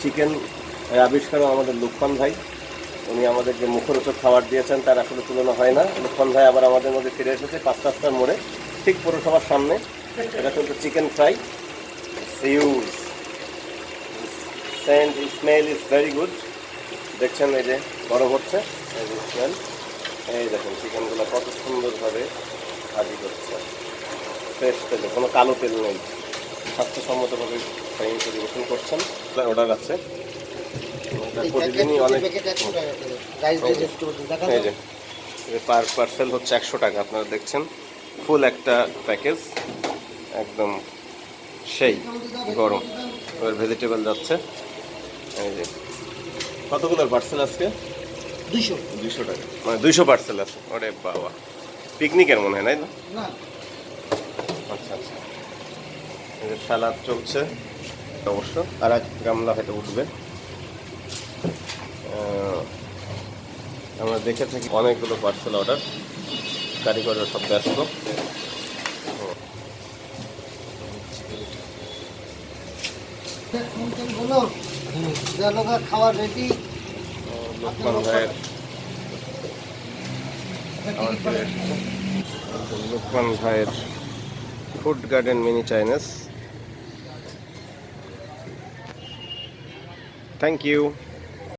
Chicken আবিষ্কার আমাদের লুকমান ভাই, উনি আমাদেরকে মুখরোচক খাবার দিয়েছেন, তার আসলে তুলনা হয় না। লুকমান ভাই আবার আমাদের মধ্যে ফিরে এসেছে পাঁচ রাস্তার মোড়ে, ঠিক পৌরসভার সামনে। এটা কিন্তু chicken fry huge scent smell is very good দেখছেন এই যে গরম হচ্ছে। যে স্মেল এই দেখেন চিকেনগুলো কত সুন্দরভাবে ভাজি করছে ফ্রেশ তেলে, কোনো কালো তেল নেই। স্বাস্থ্যসম্মতভাবে ফ্রাইং পরিবেশন করছেন। অর্ডার আছে। প্রতিদিনই অনেক এই যে পার পার্সেল হচ্ছে একশো টাকা আপনারা দেখছেন। ফুল একটা প্যাকেজ একদম সেই গরম। এবার ভেজিটেবল যাচ্ছে। এই যে কতগুলো পার্সেল আজকে? দুইশো। দুইশো টাকা। মানে দুইশো পার্সেল আছে। ওরে বাবা। পিকনিকের মনে হয় নাই না না। আচ্ছা আচ্ছা। সালাদ চলছে অবশ্য। আর এক গামলা হয়তো উঠবে। আমরা দেখে থাকি অনেকগুলো পার্সেল অর্ডার কারিগররা সব ব্যস্ত। খাবার রেডি লোকমান ভাইয়ের লোকমান ভাইয়ের food garden mini Chinese Thank you.